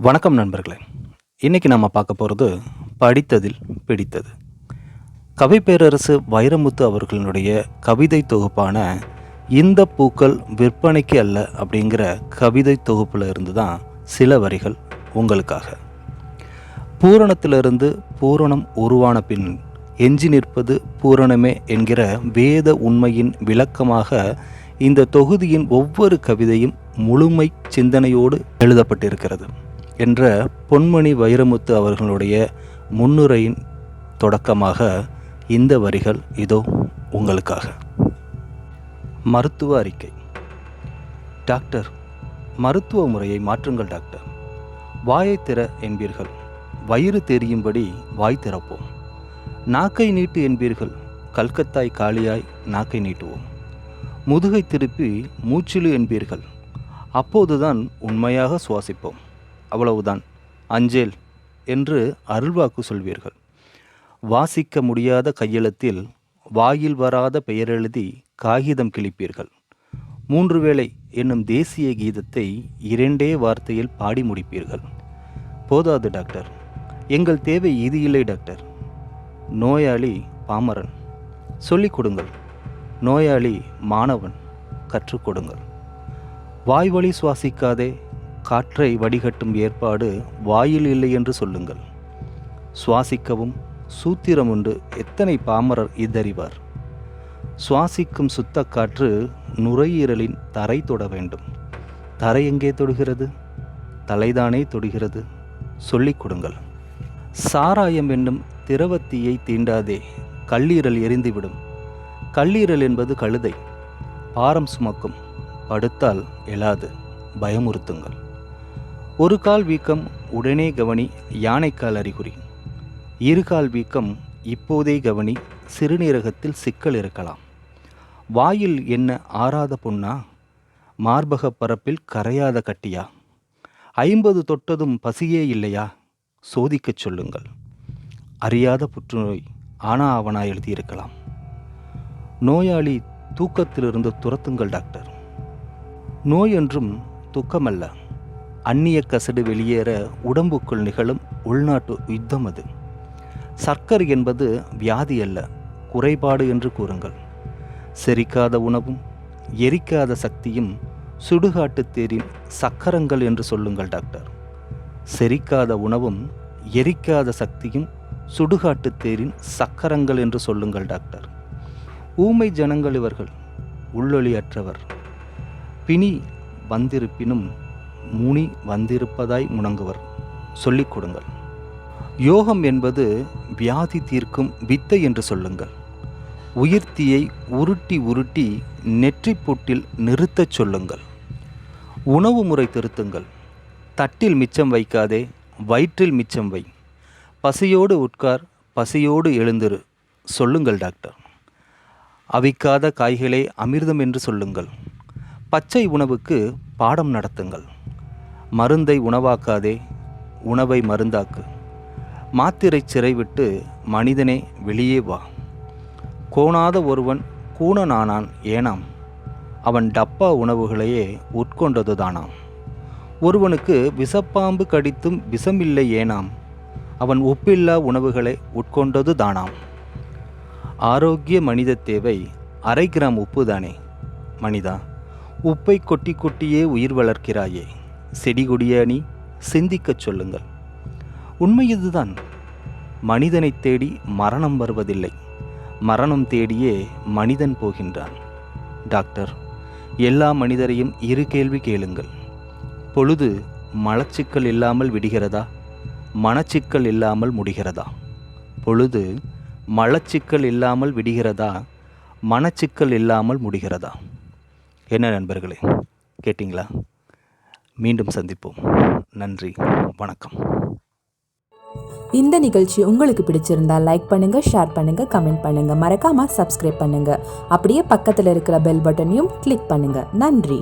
வணக்கம் நண்பர்களே. இன்னைக்கு நம்ம பார்க்க போகிறது படித்ததில் பிடித்தது. கவி பேரரசு வைரமுத்து அவர்களுடைய கவிதை தொகுப்பான இந்த பூக்கள் விற்பனைக்கு அல்ல அப்படிங்கிற கவிதை தொகுப்பில் இருந்து தான் சில வரிகள் உங்களுக்காக. பூரணத்திலிருந்து பூரணம் உருவான பின் எஞ்சி நிற்பது பூரணமே என்கிற வேத உண்மையின் விளக்கமாக இந்த தொகுதியின் ஒவ்வொரு கவிதையும் முழுமை சிந்தனையோடு எழுதப்பட்டிருக்கிறது. என்ற பொன்மணி வைரமுத்து அவர்களுடைய முன்னுரையின் தொடக்கமாக இந்த வரிகள் இதோ உங்களுக்காக. மருத்துவ அறிக்கை. டாக்டர் மருத்துவ முறையை மாற்றுங்கள் டாக்டர். வாயை திற என்பீர்கள். வயிறு தெரியும்படி வாய் திறப்போம். நாக்கை நீட்டு என்பீர்கள். கல்கத்தாய் காலியாய் நாக்கை நீட்டுவோம். முதுகை திருப்பி மூச்சிலு என்பீர்கள். அப்போதுதான் உண்மையாக சுவாசிப்போம். அவ்வளவுதான். அஞ்சேல் என்று அருள்வாக்கு சொல்வீர்கள். வாசிக்க முடியாத கையெழுத்தில் வாயில் வராத பெயரெழுதி காகிதம் கிழிப்பீர்கள். மூன்று வேளை என்னும் தேசிய கீதத்தை இரண்டே வார்த்தையில் பாடி முடிப்பீர்கள். போதாது டாக்டர். எங்கள் தேவை இது இல்லை டாக்டர். நோயாளி பாமரன். சொல்லிக் கொடுங்கள். நோயாளி மாணவன். கற்றுக் கொடுங்கள். வாய்வழி சுவாசிக்காதே. காற்றை வடிகட்டும் ஏற்பாடு வாயில் இல்லை என்று சொல்லுங்கள். சுவாசிக்கவும் சூத்திரம் உண்டு. எத்தனை பாமரர் இதறிவார்? சுவாசிக்கும் சுத்த காற்று நுரையீரலின் தரை தொட வேண்டும். தரை எங்கே தொடுகிறது? தலைதானே தொடுகிறது. சொல்லிக் கொடுங்கள். சாராயம் என்னும் திரவத்தீயை தீண்டாதே கல்லீரல் எரிந்துவிடும். கல்லீரல் என்பது கழுதை. பாரம் சுமக்கும். படுத்தால் எழாது. பயமுறுத்துங்கள். ஒரு கால் வீக்கம் உடனே கவனி யானைக்கால் அறிகுறி. இருகால் வீக்கம் இப்போதே கவனி சிறுநீரகத்தில் சிக்கல் இருக்கலாம். வாயில் என்ன ஆறாத பொன்னா? மார்பக பரப்பில் கரையாத கட்டியா? ஐம்பது தொட்டதும் பசியே இல்லையா? சோதிக்கச் சொல்லுங்கள். அறியாத புற்றுநோய் ஆனா அவனா எழுதியிருக்கலாம். நோயாளி தூக்கத்திலிருந்து துரத்துங்கள் டாக்டர். நோய் என்றும் துக்கமல்ல. அந்நிய கசடு வெளியேற உடம்புக்குள் நிகழும் உள்நாட்டு யுத்தம் அது. சர்க்கரை என்பது வியாதி அல்ல குறைபாடு என்று கூறுங்கள். செரிக்காத உணவும் எரிக்காத சக்தியும் சுடுகாட்டு தேரின் சக்கரங்கள் என்று சொல்லுங்கள் டாக்டர். செரிக்காத உணவும் எரிக்காத சக்தியும் சுடுகாட்டு தேரின் சக்கரங்கள் என்று சொல்லுங்கள் டாக்டர். ஊமை ஜனங்கள் இவர்கள் உள்ளொளியற்றவர் பிணி வந்திருப்பினும் முனி வந்திருப்பதாய் முணங்குவர். சொல்லிக் கொடுங்கள். யோகம் என்பது வியாதி தீர்க்கும் வித்தை என்று சொல்லுங்கள். உயிர்த்தியை உருட்டி உருட்டி நெற்றிப் பொட்டில் நிறுத்தச் சொல்லுங்கள். உணவு முறை திருத்துங்கள். தட்டில் மிச்சம் வைக்காதே வயிற்றில் மிச்சம் வை. பசியோடு உட்கார் பசியோடு எழுந்திரு. சொல்லுங்கள் டாக்டர். அவிக்காத காய்களே அமிர்தம் என்று சொல்லுங்கள். பச்சை உணவுக்கு பாடம் நடத்துங்கள். மருந்தை உணவாக்காதே உணவை மருந்தாக்கு. மாத்திரை சிறை விட்டு மனிதனே வெளியே வா. கோணாத ஒருவன் கூணனானான் ஏனாம். அவன் டப்பா உணவுகளையே உட்கொண்டதுதானாம் ஒருவனுக்கு விஷப்பாம்பு கடித்தும் விஷமில்லை ஏனாம். அவன் உப்பில்லா உணவுகளை உட்கொண்டது தானாம். ஆரோக்கிய மனித தேவை அரை கிராம் உப்பு தானே. மனிதா உப்பை கொட்டி கொட்டியே உயிர் வளர்க்கிறாயே. செடி கொடியணி சிந்திக்கச் சொல்லுங்கள். உண்மை இதுதான். மனிதனை தேடி மரணம் வருவதில்லை. மரணம் தேடியே மனிதன் போகின்றான். டாக்டர் எல்லா மனிதரையும் இரு கேள்வி கேளுங்கள். பொழுது மலச்சிக்கல் இல்லாமல் விடுகிறதா? மனச்சிக்கல் இல்லாமல் முடிகிறதா? பொழுது மலச்சிக்கல் இல்லாமல் விடுகிறதா? மனச்சிக்கல் இல்லாமல் முடிகிறதா? என்ன நண்பர்களே கேட்டிங்களா? மீண்டும் சந்திப்போம். நன்றி வணக்கம். இந்த நிகழ்ச்சி உங்களுக்கு பிடிச்சிருந்தா லைக் பண்ணுங்க ஷேர் பண்ணுங்க கமெண்ட் பண்ணுங்க. மறக்காம சப்ஸ்கிரைப் பண்ணுங்க. அப்படியே பக்கத்தில் இருக்கிற பெல் பட்டனையும் கிளிக் பண்ணுங்க. நன்றி.